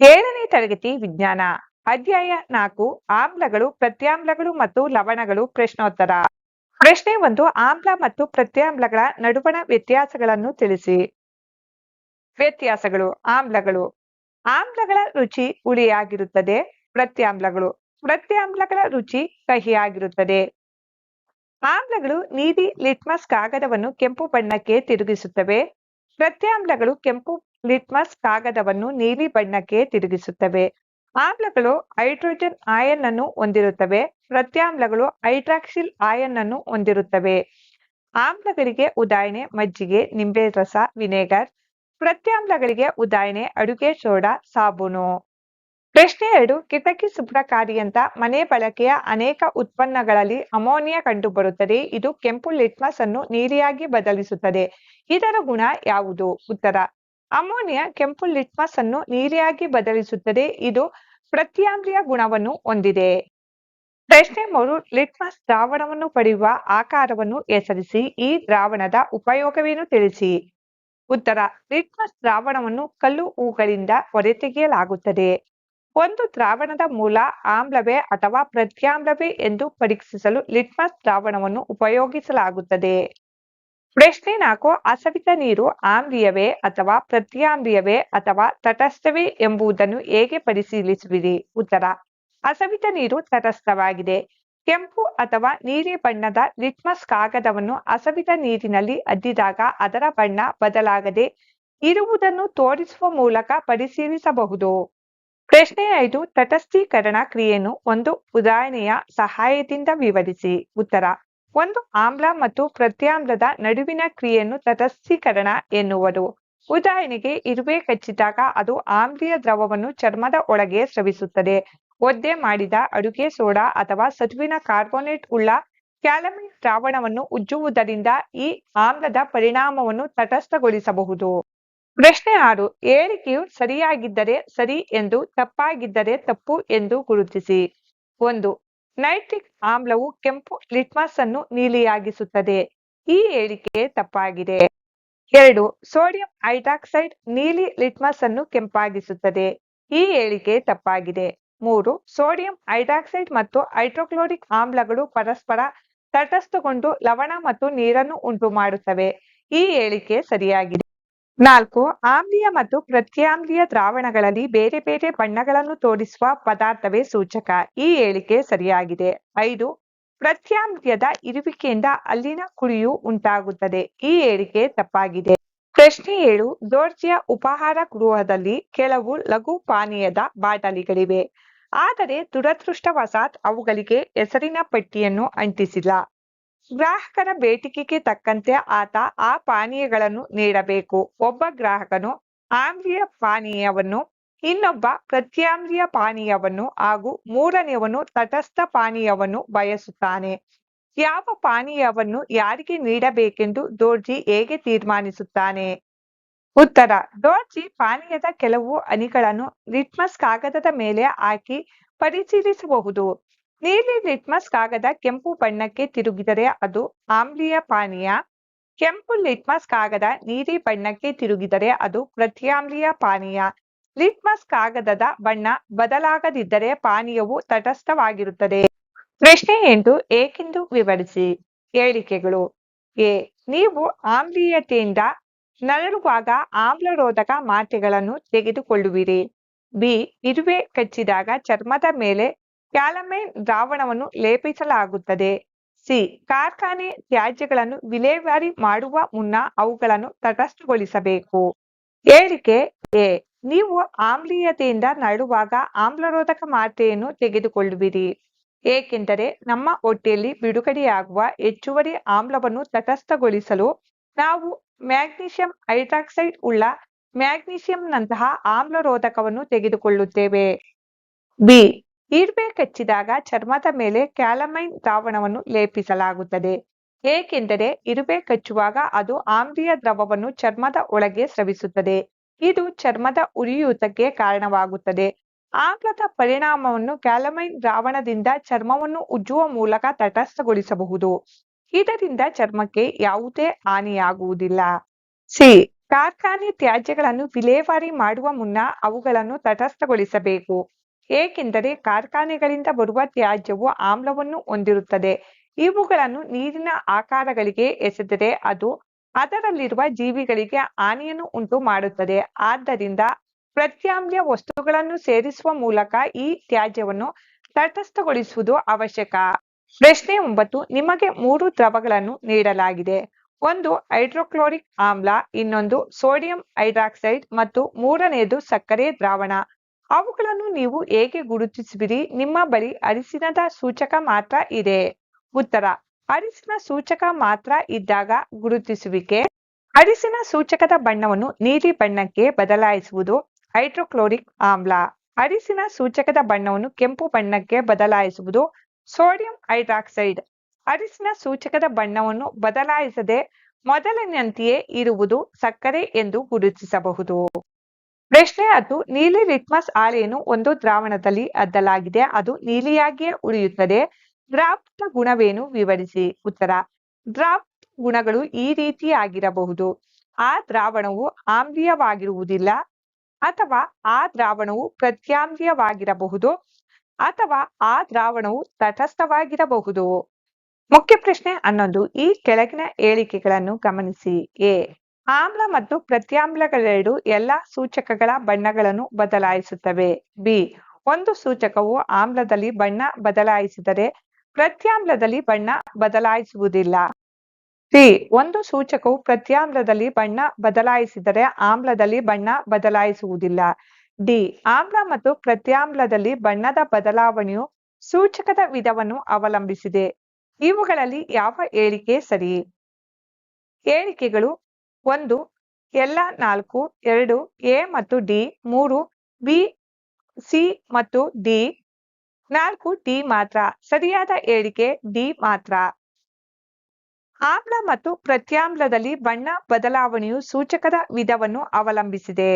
ಏಳನೇ ತರಗತಿ ವಿಜ್ಞಾನ, ಅಧ್ಯಾಯ ನಾಲ್ಕು, ಆಮ್ಲಗಳು, ಪ್ರತ್ಯಾಮ್ಲಗಳು ಮತ್ತು ಲವಣಗಳು, ಪ್ರಶ್ನೋತ್ತರ. ಪ್ರಶ್ನೆ ಒಂದು, ಆಮ್ಲ ಮತ್ತು ಪ್ರತ್ಯಾಮ್ಲಗಳ ನಡುವಣ ವ್ಯತ್ಯಾಸಗಳನ್ನು ತಿಳಿಸಿ. ವ್ಯತ್ಯಾಸಗಳು, ಆಮ್ಲಗಳು. ಆಮ್ಲಗಳ ರುಚಿ ಹುಳಿಯಾಗಿರುತ್ತದೆ, ಪ್ರತ್ಯಾಮ್ಲಗಳು. ಪ್ರತ್ಯಾಮ್ಲಗಳ ರುಚಿ ಕಹಿಯಾಗಿರುತ್ತದೆ. ಆಮ್ಲಗಳು ನೀಲಿ ಲಿಟ್ಮಸ್ ಕಾಗದವನ್ನು ಕೆಂಪು ಬಣ್ಣಕ್ಕೆ ತಿರುಗಿಸುತ್ತವೆ ಪ್ರತ್ಯಾಮ್ಲಗಳು ಕೆಂಪು ಲಿಟ್ಮಸ್ ಕಾಗದವನ್ನು ನೀಲಿ ಬಣ್ಣಕ್ಕೆ ತಿರುಗಿಸುತ್ತವೆ. ಆಮ್ಲಗಳು ಹೈಡ್ರೋಜನ್ ಆಯನ್ ಅನ್ನು ಹೊಂದಿರುತ್ತವೆ. ಪ್ರತ್ಯಾಮ್ಲಗಳು ಹೈಡ್ರಾಕ್ಸಿಲ್ ಆಯನ್ ಅನ್ನು ಹೊಂದಿರುತ್ತವೆ. ಆಮ್ಲಗಳಿಗೆ ಉದಾಹರಣೆ, ಮಜ್ಜಿಗೆ, ನಿಂಬೆ ರಸ, ವಿನೆಗರ್. ಪ್ರತ್ಯಾಮ್ಲಗಳಿಗೆ ಉದಾಹರಣೆ, ಅಡುಗೆ ಸೋಡಾ, ಸಾಬೂನು. ಪ್ರಶ್ನೆ ಎರಡು, ಕಿಟಕಿ ಶುಭ್ರಕಾರಿಯಂತ ಮನೆ ಬಳಕೆಯ ಅನೇಕ ಉತ್ಪನ್ನಗಳಲ್ಲಿ ಅಮೋನಿಯಾ ಕಂಡುಬರುತ್ತದೆ. ಇದು ಕೆಂಪು ಲಿಟ್ಮಸ್ ಅನ್ನು ನೀರಿಯಾಗಿ ಬದಲಿಸುತ್ತದೆ. ಇದರ ಗುಣ ಯಾವುದು? ಉತ್ತರ, ಅಮೋನಿಯಾ ಕೆಂಪು ಲಿಟ್ಮಸ್ ಅನ್ನು ನೀರಿಯಾಗಿ ಬದಲಿಸುತ್ತದೆ. ಇದು ಪ್ರತ್ಯಾಮ್ರಿಯ ಗುಣವನ್ನು ಹೊಂದಿದೆ. ಪ್ರಶ್ನೆ ಮೂರು, ಲಿಟ್ಮಸ್ ದ್ರಾವಣವನ್ನು ಪಡೆಯುವ ಆಕಾರವನ್ನು ಹೆಸರಿಸಿ, ಈ ದ್ರಾವಣದ ಉಪಯೋಗವೇನು ತಿಳಿಸಿ? ಉತ್ತರ, ಲಿಟ್ಮಸ್ ದ್ರಾವಣವನ್ನು ಕಲ್ಲು ಹೂಗಳಿಂದ ಹೊರತೆಗೆಯಲಾಗುತ್ತದೆ. ಒಂದು ದ್ರಾವಣದ ಮೂಲ ಆಮ್ಲವೇ ಅಥವಾ ಪ್ರತ್ಯಾಮ್ಲವೇ ಎಂದು ಪರೀಕ್ಷಿಸಲು ಲಿಟ್ಮಸ್ ದ್ರಾವಣವನ್ನು ಉಪಯೋಗಿಸಲಾಗುತ್ತದೆ. ಪ್ರಶ್ನೆ ನಾಲ್ಕು, ಅಸವಿತ ನೀರು ಆಮ್ಲೀಯವೇ ಅಥವಾ ಪ್ರತ್ಯಾಮ್ಲೀಯವೇ ಅಥವಾ ತಟಸ್ಥವೇ ಎಂಬುದನ್ನು ಹೇಗೆ ಪರಿಶೀಲಿಸುವಿರಿ? ಉತ್ತರ, ಅಸವಿತ ನೀರು ತಟಸ್ಥವಾಗಿದೆ. ಕೆಂಪು ಅಥವಾ ನೀಲಿ ಬಣ್ಣದ ಲಿಟ್ಮಸ್ ಕಾಗದವನ್ನು ಅಸವಿತ ನೀರಿನಲ್ಲಿ ಅದ್ದಿದಾಗ ಅದರ ಬಣ್ಣ ಬದಲಾಗದೆ ಇರುವುದನ್ನು ತೋರಿಸುವ ಮೂಲಕ ಪರಿಶೀಲಿಸಬಹುದು. ಪ್ರಶ್ನೆ ಐದು, ತಟಸ್ಥೀಕರಣ ಕ್ರಿಯೆಯನ್ನು ಒಂದು ಉದಾಹರಣೆಯ ಸಹಾಯದಿಂದ ವಿವರಿಸಿ. ಉತ್ತರ, ಒಂದು ಆಮ್ಲ ಮತ್ತು ಪ್ರತ್ಯಾಮ್ಲದ ನಡುವಿನ ಕ್ರಿಯೆಯನ್ನು ತಟಸ್ಥೀಕರಣ ಎನ್ನುವರು ಉದಾಹರಣೆಗೆ, ಇರುವೆ ಕಚ್ಚಿದಾಗ ಅದು ಆಮ್ಲೀಯ ದ್ರವವನ್ನು ಚರ್ಮದ ಒಳಗೆ ಸ್ರವಿಸುತ್ತದೆ. ಒದ್ದೆ ಮಾಡಿದ ಅಡುಗೆ ಸೋಡಾ ಅಥವಾ ಸತುವಿನ ಕಾರ್ಬೋನೇಟ್ ಉಳ್ಳ ಕ್ಯಾಲಮಿನ್ ದ್ರಾವಣವನ್ನು ಉಜ್ಜುವುದರಿಂದ ಈ ಆಮ್ಲದ ಪರಿಣಾಮವನ್ನು ತಟಸ್ಥಗೊಳಿಸಬಹುದು. ಪ್ರಶ್ನೆ ಆರು ಹೇಳಿಕೆಯು ಸರಿಯಾಗಿದ್ದರೆ ಸರಿ ಎಂದು, ತಪ್ಪಾಗಿದ್ದರೆ ತಪ್ಪು ಎಂದು ಗುರುತಿಸಿ. ಒಂದು, ನೈಟ್ರಿಕ್ ಆಮ್ಲವು ಕೆಂಪು ಲಿಟ್ಮಸ್ ಅನ್ನು ನೀಲಿಯಾಗಿಸುತ್ತದೆ. ಈ ಹೇಳಿಕೆ ತಪ್ಪಾಗಿದೆ. ಎರಡು, ಸೋಡಿಯಂ ಹೈಡ್ರಾಕ್ಸೈಡ್ ನೀಲಿ ಲಿಟ್ಮಸ್ ಅನ್ನು ಕೆಂಪಾಗಿಸುತ್ತದೆ. ಈ ಹೇಳಿಕೆ ತಪ್ಪಾಗಿದೆ. ಮೂರು, ಸೋಡಿಯಂ ಹೈಡ್ರಾಕ್ಸೈಡ್ ಮತ್ತು ಹೈಡ್ರೋಕ್ಲೋರಿಕ್ ಆಮ್ಲಗಳು ಪರಸ್ಪರ ತಟಸ್ಥಗೊಂಡು ಲವಣ ಮತ್ತು ನೀರನ್ನು ಉಂಟು ಮಾಡುತ್ತವೆ ಈ ಹೇಳಿಕೆ ಸರಿಯಾಗಿದೆ. ನಾಲ್ಕು, ಆಮ್ಲೀಯ ಮತ್ತು ಪ್ರತ್ಯಾಮ್ಲೀಯ ದ್ರಾವಣಗಳಲ್ಲಿ ಬೇರೆ ಬೇರೆ ಬಣ್ಣಗಳನ್ನು ತೋರಿಸುವ ಪದಾರ್ಥವೇ ಸೂಚಕ. ಈ ಹೇಳಿಕೆ ಸರಿಯಾಗಿದೆ. ಐದು, ಪ್ರತ್ಯಾಮ್ಲೀಯದ ಇರುವಿಕೆಯಿಂದ ಅಲ್ಲಿನ ಕುಡಿಯು ಉಂಟಾಗುತ್ತದೆ. ಈ ಹೇಳಿಕೆ ತಪ್ಪಾಗಿದೆ. ಪ್ರಶ್ನೆ ಏಳು, ದೋರ್ಜಿಯ ಉಪಹಾರ ಗೃಹದಲ್ಲಿ ಕೆಲವು ಲಘು ಪಾನೀಯದ ಬಾಟಲಿಗಳಿವೆ. ಆದರೆ ದುರದೃಷ್ಟವಶಾತ್ ಅವುಗಳಿಗೆ ಹೆಸರಿನ ಪಟ್ಟಿಯನ್ನು ಅಂಟಿಸಿಲ್ಲ. ಗ್ರಾಹಕರ ಬೇಡಿಕೆಗೆ ತಕ್ಕಂತೆ ಆತ ಆ ಪಾನೀಯಗಳನ್ನು ನೀಡಬೇಕು. ಒಬ್ಬ ಗ್ರಾಹಕನು ಆಮ್ಲೀಯ ಪಾನೀಯವನ್ನು, ಇನ್ನೊಬ್ಬ ಪ್ರತ್ಯಾಮ್ಲೀಯ ಪಾನೀಯವನ್ನು ಹಾಗೂ ಮೂರನೆಯವನು ತಟಸ್ಥ ಪಾನೀಯವನ್ನು ಬಯಸುತ್ತಾನೆ. ಯಾವ ಪಾನೀಯವನ್ನು ಯಾರಿಗೆ ನೀಡಬೇಕೆಂದು ದೋರ್ಜಿ ಹೇಗೆ ತೀರ್ಮಾನಿಸುತ್ತಾನೆ? ಉತ್ತರ, ದೋರ್ಜಿ ಪಾನೀಯದ ಕೆಲವು ಹನಿಗಳನ್ನು ಲಿಟ್ಮಸ್ ಕಾಗದದ ಮೇಲೆ ಹಾಕಿ ಪರಿಶೀಲಿಸಬಹುದು. ನೀಲಿ ಲಿಟ್ಮಸ್ ಕಾಗದ ಕೆಂಪು ಬಣ್ಣಕ್ಕೆ ತಿರುಗಿದರೆ ಅದು ಆಮ್ಲೀಯ ಪಾನೀಯ. ಕೆಂಪು ಲಿಟ್ಮಸ್ ಕಾಗದ ನೀಲಿ ಬಣ್ಣಕ್ಕೆ ತಿರುಗಿದರೆ ಅದು ಪ್ರತ್ಯಾಮ್ಲೀಯ ಪಾನೀಯ. ಲಿಟ್ಮಸ್ ಕಾಗದದ ಬಣ್ಣ ಬದಲಾಗದಿದ್ದರೆ ಪಾನೀಯವು ತಟಸ್ಥವಾಗಿರುತ್ತದೆ. ಪ್ರಶ್ನೆ ಎಂಟು, ಏಕೆಂದು ವಿವರಿಸಿ? ಹೇಳಿಕೆಗಳು. ಎ, ನೀವು ಆಮ್ಲೀಯತೆಯಿಂದ ನರಳುವಾಗ ಆಮ್ಲರೋಧಕ ಮಾತ್ರೆಗಳನ್ನು ತೆಗೆದುಕೊಳ್ಳುವಿರಿ. ಬಿ, ಇರುವೆ ಕಚ್ಚಿದಾಗ ಚರ್ಮದ ಮೇಲೆ ಕ್ಯಾಲಮೈನ್ ದ್ರಾವಣವನ್ನು ಲೇಪಿಸಲಾಗುತ್ತದೆ. ಸಿ. ಕಾರ್ಖಾನೆ ತ್ಯಾಜ್ಯಗಳನ್ನು ವಿಲೇವಾರಿ ಮಾಡುವ ಮುನ್ನ ಅವುಗಳನ್ನು ತಟಸ್ಥಗೊಳಿಸಬೇಕು. ಹೇಳಿಕೆ ಎ. ನೀವು ಆಮ್ಲೀಯತೆಯಿಂದ ನರಳುವಾಗ ಆಮ್ಲರೋಧಕ ಮಾತ್ರೆಯನ್ನು ತೆಗೆದುಕೊಳ್ಳುವಿರಿ. ಏಕೆಂದರೆ ನಮ್ಮ ಹೊಟ್ಟೆಯಲ್ಲಿ ಬಿಡುಗಡೆಯಾಗುವ ಹೆಚ್ಚುವರಿ ಆಮ್ಲವನ್ನು ತಟಸ್ಥಗೊಳಿಸಲು ನಾವು ಮ್ಯಾಗ್ನೀಷಿಯಂ ಹೈಡ್ರಾಕ್ಸೈಡ್ ಉಳ್ಳ ಮ್ಯಾಗ್ನೀಷಿಯಂನಂತಹ ಆಮ್ಲರೋಧಕವನ್ನು ತೆಗೆದುಕೊಳ್ಳುತ್ತೇವೆ. ಬಿ. ಇರುವೆ ಕಚ್ಚಿದಾಗ ಚರ್ಮದ ಮೇಲೆ ಕ್ಯಾಲಮೈನ್ ದ್ರಾವಣವನ್ನು ಲೇಪಿಸಲಾಗುತ್ತದೆ. ಏಕೆಂದರೆ ಇರುವೆ ಕಚ್ಚುವಾಗ ಅದು ಆಮ್ಲೀಯ ದ್ರವವನ್ನು ಚರ್ಮದ ಒಳಗೆ ಸ್ರವಿಸುತ್ತದೆ. ಇದು ಚರ್ಮದ ಉರಿಯೂತಕ್ಕೆ ಕಾರಣವಾಗುತ್ತದೆ. ಆಮ್ಲದ ಪರಿಣಾಮವನ್ನು ಕ್ಯಾಲಮೈನ್ ದ್ರಾವಣದಿಂದ ಚರ್ಮವನ್ನು ಉಜ್ಜುವ ಮೂಲಕ ತಟಸ್ಥಗೊಳಿಸಬಹುದು. ಇದರಿಂದ ಚರ್ಮಕ್ಕೆ ಯಾವುದೇ ಹಾನಿಯಾಗುವುದಿಲ್ಲ. ಸಿ. ಕಾರ್ಖಾನೆ ತ್ಯಾಜ್ಯಗಳನ್ನು ವಿಲೇವಾರಿ ಮಾಡುವ ಮುನ್ನ ಅವುಗಳನ್ನು ತಟಸ್ಥಗೊಳಿಸಬೇಕು. ಏಕೆಂದರೆ ಕಾರ್ಖಾನೆಗಳಿಂದ ಬರುವ ತ್ಯಾಜ್ಯವು ಆಮ್ಲವನ್ನು ಹೊಂದಿರುತ್ತದೆ. ಇವುಗಳನ್ನು ನೀರಿನ ಆಕಾರಗಳಿಗೆ ಎಸೆದರೆ ಅದು ಅದರಲ್ಲಿರುವ ಜೀವಿಗಳಿಗೆ ಹಾನಿಯನ್ನು ಉಂಟು ಮಾಡುತ್ತದೆ ಆದ್ದರಿಂದ ಪ್ರತ್ಯಾಮ್ಲ ವಸ್ತುಗಳನ್ನು ಸೇರಿಸುವ ಮೂಲಕ ಈ ತ್ಯಾಜ್ಯವನ್ನು ತಟಸ್ಥಗೊಳಿಸುವುದು ಅವಶ್ಯಕ. ಪ್ರಶ್ನೆ ಒಂಬತ್ತು, ನಿಮಗೆ ಮೂರು ದ್ರವಗಳನ್ನು ನೀಡಲಾಗಿದೆ. ಒಂದು ಹೈಡ್ರೋಕ್ಲೋರಿಕ್ ಆಮ್ಲ, ಇನ್ನೊಂದು ಸೋಡಿಯಂ ಹೈಡ್ರಾಕ್ಸೈಡ್ ಮತ್ತು ಮೂರನೆಯದು ಸಕ್ಕರೆ ದ್ರಾವಣ. ಅವುಗಳನ್ನು ನೀವು ಹೇಗೆ ಗುರುತಿಸುವಿರಿ? ನಿಮ್ಮ ಬಳಿ ಅರಿಶಿನದ ಸೂಚಕ ಮಾತ್ರ ಇದೆ. ಉತ್ತರ, ಅರಿಸಿನ ಸೂಚಕ ಮಾತ್ರ ಇದ್ದಾಗ ಗುರುತಿಸುವಿಕೆ. ಅರಿಸಿನ ಸೂಚಕದ ಬಣ್ಣವನ್ನು ನೀಲಿ ಬಣ್ಣಕ್ಕೆ ಬದಲಾಯಿಸುವುದು ಹೈಡ್ರೋಕ್ಲೋರಿಕ್ ಆಮ್ಲ. ಅರಿಸಿನ ಸೂಚಕದ ಬಣ್ಣವನ್ನು ಕೆಂಪು ಬಣ್ಣಕ್ಕೆ ಬದಲಾಯಿಸುವುದು ಸೋಡಿಯಂ ಹೈಡ್ರಾಕ್ಸೈಡ್. ಅರಿಸಿನ ಸೂಚಕದ ಬಣ್ಣವನ್ನು ಬದಲಾಯಿಸದೆ ಮೊದಲಿನಂತೆಯೇ ಇರುವುದು ಸಕ್ಕರೆ ಎಂದು ಗುರುತಿಸಬಹುದು. ಪ್ರಶ್ನೆ ಅದು, ನೀಲಿ ಲಿಟ್ಮಸ್ ಹಾಳೆಯನ್ನು ಒಂದು ದ್ರಾವಣದಲ್ಲಿ ಅದ್ದಲಾಗಿದೆ. ಅದು ನೀಲಿಯಾಗಿಯೇ ಉಳಿಯುತ್ತದೆ. ದ್ರಾವಣದ ಗುಣವೇನು? ವಿವರಿಸಿ. ಉತ್ತರ. ದ್ರಾವಣದ ಗುಣಗಳು ಈ ರೀತಿಯಾಗಿರಬಹುದು. ಆ ದ್ರಾವಣವು ಆಮ್ಲೀಯವಾಗಿರುವುದಿಲ್ಲ ಅಥವಾ ಆ ದ್ರಾವಣವು ಪ್ರತ್ಯಾಮ್ಲೀಯವಾಗಿರಬಹುದು ಅಥವಾ ಆ ದ್ರಾವಣವು ತಟಸ್ಥವಾಗಿರಬಹುದು. ಮುಖ್ಯ ಪ್ರಶ್ನೆ ಹನ್ನೊಂದು. ಈ ಕೆಳಗಿನ ಹೇಳಿಕೆಗಳನ್ನು ಗಮನಿಸಿ. ಎ. ಆಮ್ಲ ಮತ್ತು ಪ್ರತ್ಯಾಮ್ಲಗಳೆರಡು ಎಲ್ಲಾ ಸೂಚಕಗಳ ಬಣ್ಣಗಳನ್ನು ಬದಲಾಯಿಸುತ್ತವೆ. ಬಿ, ಒಂದು ಸೂಚಕವು ಆಮ್ಲದಲ್ಲಿ ಬಣ್ಣ ಬದಲಾಯಿಸಿದರೆ ಪ್ರತ್ಯಾಮ್ಲದಲ್ಲಿ ಬಣ್ಣ ಬದಲಾಯಿಸುವುದಿಲ್ಲ. ಸಿ, ಒಂದು ಸೂಚಕವು ಪ್ರತ್ಯಾಮ್ಲದಲ್ಲಿ ಬಣ್ಣ ಬದಲಾಯಿಸಿದರೆ ಆಮ್ಲದಲ್ಲಿ ಬಣ್ಣ ಬದಲಾಯಿಸುವುದಿಲ್ಲ. ಡಿ, ಆಮ್ಲ ಮತ್ತು ಪ್ರತ್ಯಾಮ್ಲದಲ್ಲಿ ಬಣ್ಣದ ಬದಲಾವಣೆಯು ಸೂಚಕದ ವಿಧವನ್ನು ಅವಲಂಬಿಸಿದೆ. ಇವುಗಳಲ್ಲಿ ಯಾವ ಹೇಳಿಕೆ ಸರಿ? ಹೇಳಿಕೆಗಳು ಒಂದು, ಎಲ್ಲ ನಾಲ್ಕು, ಎರಡು, ಎ ಮತ್ತು ಡಿ, ಮೂರು, ಬಿ, ಸಿ ಮತ್ತು ಡಿ, ನಾಲ್ಕು ಡಿ ಮಾತ್ರ. ಸರಿಯಾದ ಹೇಳಿಕೆ ಡಿ ಮಾತ್ರ. ಆಮ್ಲ ಮತ್ತು ಪ್ರತ್ಯಾಮ್ಲದಲ್ಲಿ ಬಣ್ಣ ಬದಲಾವಣೆಯು ಸೂಚಕದ ವಿಧವನ್ನು ಅವಲಂಬಿಸಿದೆ.